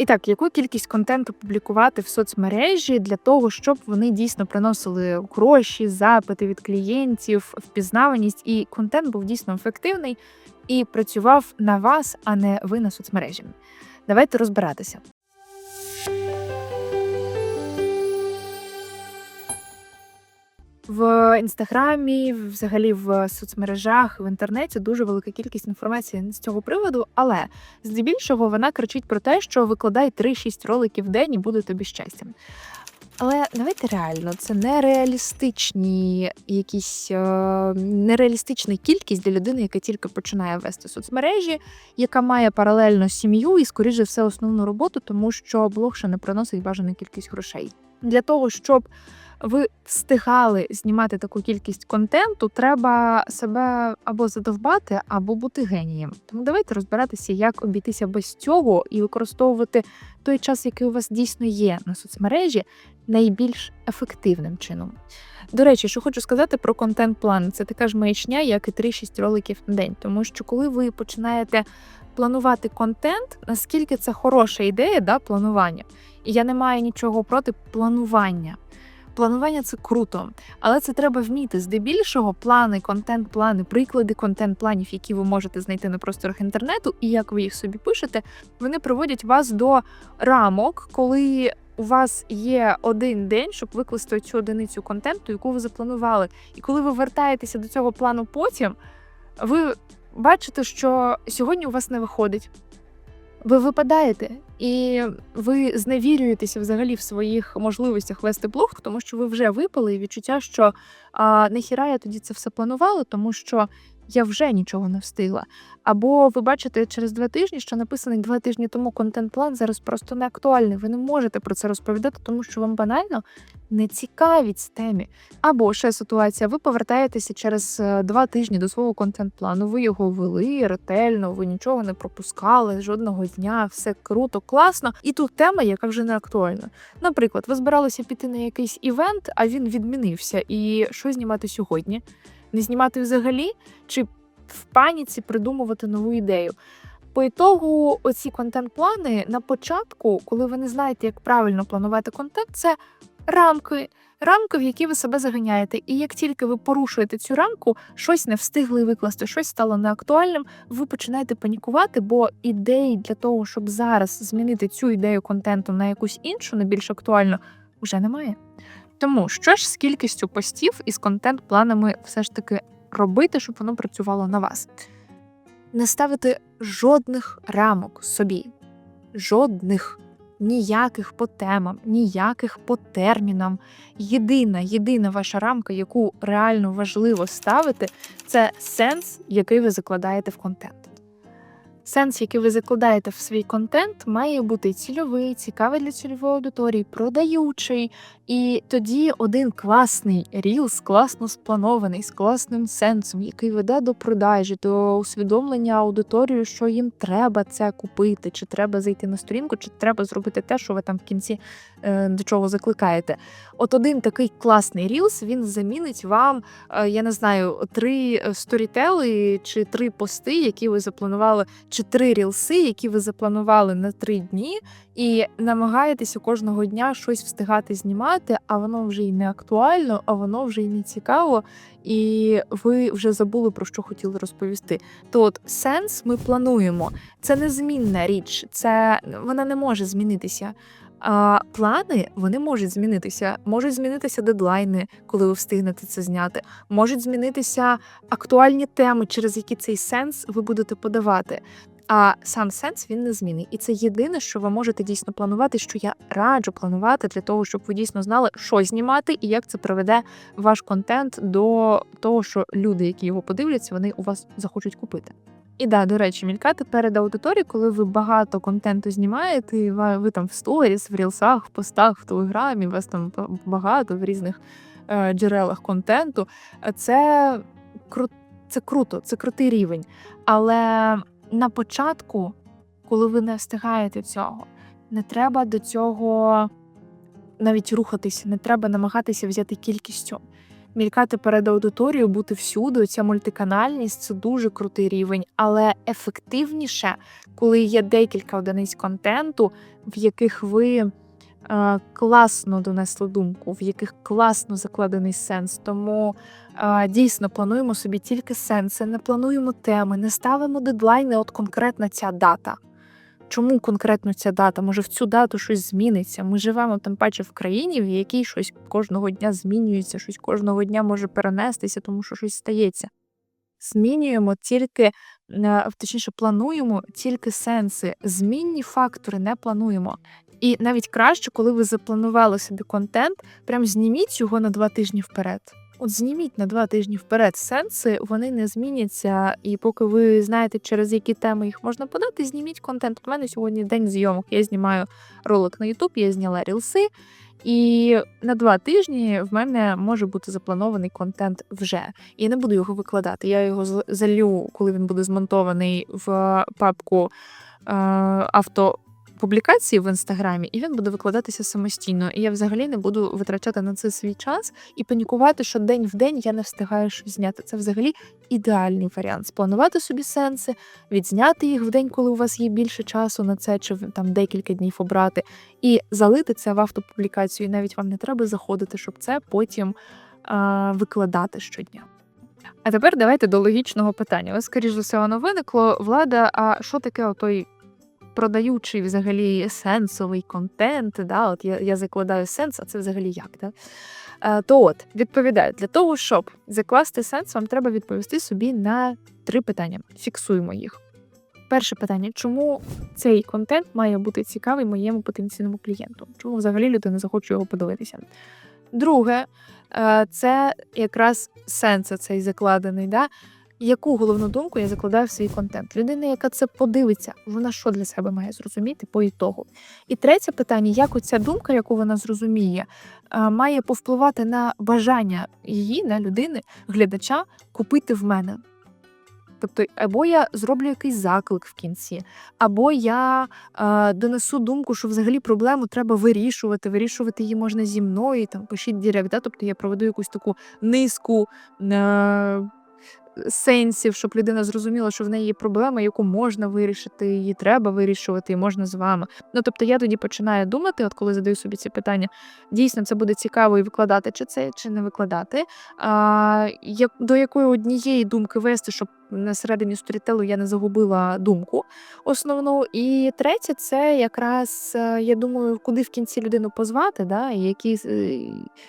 І так, яку кількість контенту публікувати в соцмережі для того, щоб вони дійсно приносили гроші, запити від клієнтів, впізнаваність, і контент був дійсно ефективний і працював на вас, а не ви на соцмережі. Давайте розбиратися. В інстаграмі, взагалі в соцмережах, в інтернеті дуже велика кількість інформації з цього приводу, але здебільшого вона кричить про те, що викладай 3-6 роликів в день і буде тобі щастя. Але давайте реально, це нереалістичні якісь е, нереалістична кількість для людини, яка тільки починає вести соцмережі, яка має паралельно сім'ю і, скоріше все, основну роботу, тому що блог ще не приносить бажану кількість грошей. Для того, щоб ви встигали знімати таку кількість контенту, треба себе або задовбати, або бути генієм. Тому давайте розбиратися, як обійтися без цього і використовувати той час, який у вас дійсно є на соцмережі, найбільш ефективним чином. До речі, що хочу сказати про контент-план, це така ж маячня, як і 3-6 роликів на день. Тому що коли ви починаєте планувати контент, наскільки це хороша ідея, да, планування. І я не маю нічого проти планування. Планування це круто, але це треба вміти. Здебільшого плани, контент-плани, приклади контент-планів, які ви можете знайти на просторах інтернету, і як ви їх собі пишете, вони приводять вас до рамок, коли у вас є один день, щоб викласти цю одиницю контенту, яку ви запланували. І коли ви вертаєтеся до цього плану потім, ви бачите, що сьогодні у вас не виходить. Ви випадаєте, і ви зневірюєтеся взагалі в своїх можливостях вести блог, тому що ви вже випали і відчуття, що а, нахіра я тоді це все планувала, тому що я вже нічого не встигла. Або ви бачите через два тижні, що написаний два тижні тому контент-план зараз просто не актуальний. Ви не можете про це розповідати, тому що вам банально не цікавість темі. Або ще ситуація, ви повертаєтеся через е, два тижні до свого контент-плану. Ви його вели ретельно, ви нічого не пропускали жодного дня, все круто, класно. І тут тема, яка вже не актуальна. Наприклад, ви збиралися піти на якийсь івент, а він відмінився. І що знімати сьогодні? Не знімати взагалі, чи в паніці придумувати нову ідею. По ітогу, оці контент-плани на початку, коли ви не знаєте, як правильно планувати контент, це рамки, рамки, в які ви себе заганяєте. І як тільки ви порушуєте цю рамку, щось не встигли викласти, щось стало неактуальним, ви починаєте панікувати, бо ідеї для того, щоб зараз змінити цю ідею контенту на якусь іншу, не більш актуальну, вже немає. Тому що ж з кількістю постів і з контент-планами все ж таки робити, щоб воно працювало на вас. Не ставити жодних рамок собі, жодних ніяких по темам, ніяких по термінам. Єдина, єдина ваша рамка, яку реально важливо ставити, це сенс, який ви закладаєте в контент. Сенс, який ви закладаєте в свій контент, має бути цільовий, цікавий для цільової аудиторії, продаючий. І тоді один класний рілс, класно спланований, з класним сенсом, який веде до продажі, до усвідомлення аудиторії, що їм треба це купити, чи треба зайти на сторінку, чи треба зробити те, що ви там в кінці е, до чого закликаєте. От один такий класний рілс він замінить вам, е, я не знаю, три сторітели чи три пости, які ви запланували, чи три рілси, які ви запланували на три дні, і намагаєтеся кожного дня щось встигати знімати, а воно вже й не актуально, а воно вже й не цікаво, і ви вже забули про що хотіли розповісти. То от сенс ми плануємо. Це незмінна річ, це вона не може змінитися. А плани вони можуть змінитися. Можуть змінитися дедлайни, коли ви встигнете це зняти. Можуть змінитися актуальні теми, через які цей сенс ви будете подавати. А сам сенс він не змінний. І це єдине, що ви можете дійсно планувати, що я раджу планувати для того, щоб ви дійсно знали, що знімати і як це приведе ваш контент до того, що люди, які його подивляться, вони у вас захочуть купити. І да, до речі, мількати перед аудиторією, коли ви багато контенту знімаєте, і ви, ви там в сторіс, в рілсах, в постах, в телеграмі, вас там багато в різних е, джерелах контенту. Це кру, це круто, це крутий рівень. Але на початку, коли ви не встигаєте цього, не треба до цього навіть рухатися, не треба намагатися взяти кількістю. мількати перед аудиторією, бути всюди. Ця мультиканальність це дуже крутий рівень, але ефективніше, коли є декілька одиниць контенту, в яких ви класно донесли думку, в яких класно закладений сенс. Тому дійсно плануємо собі тільки сенси, не плануємо теми, не ставимо дедлайни, от конкретна ця дата. Чому конкретно ця дата? Може, в цю дату щось зміниться? Ми живемо тим паче в країні, в якій щось кожного дня змінюється, щось кожного дня може перенестися, тому що щось стається. Змінюємо тільки, е, точніше, плануємо тільки сенси. Змінні фактори не плануємо. І навіть краще, коли ви запланували собі контент, прям зніміть його на два тижні вперед. От зніміть на два тижні вперед сенси, вони не зміняться. І поки ви знаєте, через які теми їх можна подати, зніміть контент. У мене сьогодні день зйомок. Я знімаю ролик на YouTube, я зняла рілси. І на два тижні в мене може бути запланований контент вже. І я не буду його викладати. Я його з- залью, коли він буде змонтований в папку е, автопублікації в інстаграмі, і він буде викладатися самостійно. І я взагалі не буду витрачати на це свій час і панікувати, що день в день я не встигаю щось зняти. Це взагалі ідеальний варіант. Спланувати собі сенси, відзняти їх в день, коли у вас є більше часу на це, чи там декілька днів обрати, і залити це в автопублікацію. І навіть вам не треба заходити, щоб це потім а, викладати щодня. А тепер давайте до логічного питання. Ось, скоріш за все, воно виникло. Влада, а що таке отой продаючий взагалі сенсовий контент? Да? От я, я закладаю сенс, а це взагалі як? Да? Е, то от, відповідаю, для того, щоб закласти сенс, вам треба відповісти собі на три питання. Фіксуємо їх. Перше питання: чому цей контент має бути цікавий моєму потенційному клієнту? Чому взагалі людина захоче його подивитися? Друге, е, це якраз сенс цей закладений. Да? Яку головну думку я закладаю в свій контент? Людина, яка це подивиться, вона що для себе має зрозуміти по ітогу? І третє питання: як оця думка, яку вона зрозуміє, е, має повпливати на бажання її, на людини, глядача, купити в мене. Тобто, або я зроблю якийсь заклик в кінці, або я е, донесу думку, що взагалі проблему треба вирішувати. Вирішувати її можна зі мною, там пишіть директ. Да? Тобто я проведу якусь таку низку е, сенсів, щоб людина зрозуміла, що в неї є проблема, яку можна вирішити, її треба вирішувати, і можна з вами. Ну тобто я тоді починаю думати, от коли задаю собі ці питання, дійсно це буде цікаво і викладати, чи це, чи не викладати. А, як, до якої однієї думки вести, щоб на середині сторітелу я не загубила думку основну. І третє, це якраз е, я думаю, куди в кінці людину позвати, да, і які, е,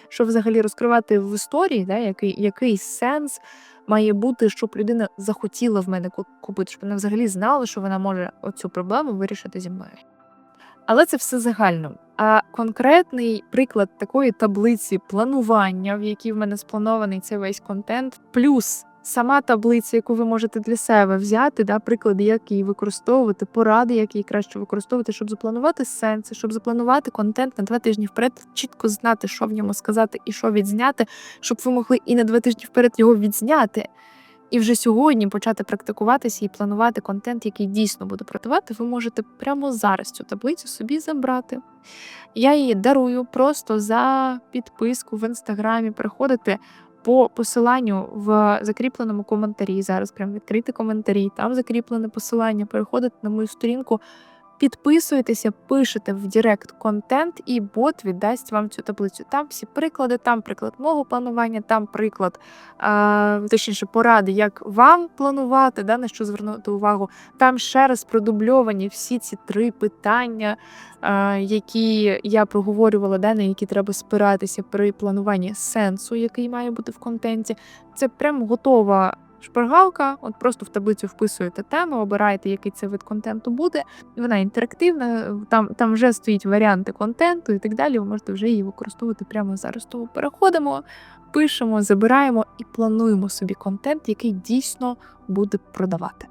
що взагалі розкривати в історії, да, який, який сенс має бути, щоб людина захотіла в мене ку- купити, щоб вона взагалі знала, що вона може оцю проблему вирішити зі мною. Але це все загально. А конкретний приклад такої таблиці планування, в якій в мене спланований цей весь контент, плюс сама таблиця, яку ви можете для себе взяти, да, приклади, як її використовувати, поради, як її краще використовувати, щоб запланувати сенси, щоб запланувати контент на два тижні вперед, чітко знати, що в ньому сказати і що відзняти, щоб ви могли і на два тижні вперед його відзняти. І вже сьогодні почати практикуватися і планувати контент, який дійсно буде продавати, ви можете прямо зараз цю таблицю собі забрати. Я її дарую просто за підписку в інстаграмі. Переходите по посиланню в закріпленому коментарі. Зараз прям відкрити коментарі, там закріплене посилання. Переходите на мою сторінку, підписуєтеся, пишете в Директ контент, і бот віддасть вам цю таблицю. Там всі приклади, там приклад мого планування, там приклад, а, точніше, поради, як вам планувати, да, на що звернути увагу. Там ще раз продубльовані всі ці три питання, а, які я проговорювала, да, на які треба спиратися при плануванні сенсу, який має бути в контенті. Це прям готова. Шпаргалка, от просто в таблицю вписуєте тему, обираєте, який це вид контенту буде. Вона інтерактивна, там, там вже стоїть варіанти контенту і так далі. Ви можете вже її використовувати прямо зараз. Тому переходимо, пишемо, забираємо і плануємо собі контент, який дійсно буде продавати.